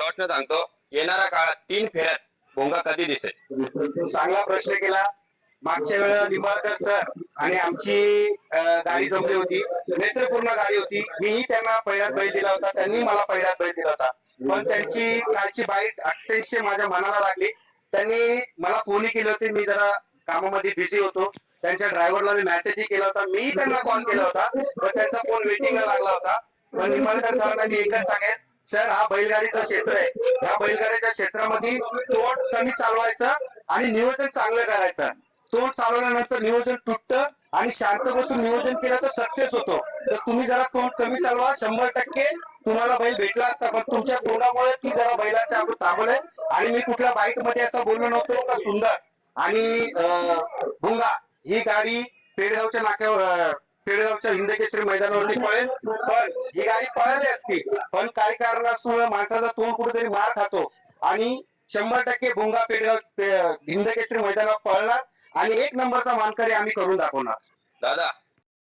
शेवटनं सांगतो. येणाऱ्या काळात तीन फेऱ्यात भोंगा कधी दिसेल? चांगला प्रश्न केला. मागच्या वेळेला निंबाळकर सर आणि आमची गाडी जमली होती. नेत्रपूर्ण गाडी होती. मीही त्यांना पहिल्यात बळी दिला होता. त्यांनी मला पहिल्यात बळी दिला होता. पण त्यांची कालची बाईट अठ्ठ्याऐंशी माझ्या मनाला लागली. त्यांनी मला फोनही केले होते. मी जरा कामामध्ये बिझी होतो. त्यांच्या ड्रायव्हरला मी मेसेजही केला होता. मीही त्यांना कॉल केला होता. पण त्यांचा फोन वेटिंगला लागला होता. पण निंबाळकर सरांना मी एकच सांगेन. सर हा बैलगाडीचं क्षेत्र आहे. या बैलगाडीच्या क्षेत्रामध्ये तोड कमी चालवायचं आणि नियोजन चांगलं करायचं. तोड चालवल्यानंतर नियोजन तुटतं आणि शांत बसून नियोजन केलं तर सक्सेस होतो. तर तुम्ही जरा तोंड कमी चालवा शंभर टक्के तुम्हाला बैल भेटला असता पण तुमच्या तोंडामुळे ती जरा बैलाच्या आपण थांबवलंय. आणि मी कुठल्या बाईकमध्ये असं बोललो नव्हतो का सुंदर आणि भुंगा ही गाडी पेडगावच्या नाक्यावर अं, पेडगावच्या हिंदकेसरी मैदानावरती पळेल. पण ही गाडी पळाली असती. पण काही कारणास्तव माणसाचा तोंड कुठेतरी मार खातो. आणि शंभर टक्के भोंगा पेडगाव पे- हिंदकेसरी मैदानावर पळणार. आणि एक नंबरचा मानकरी आम्ही करून दाखवणार. दादा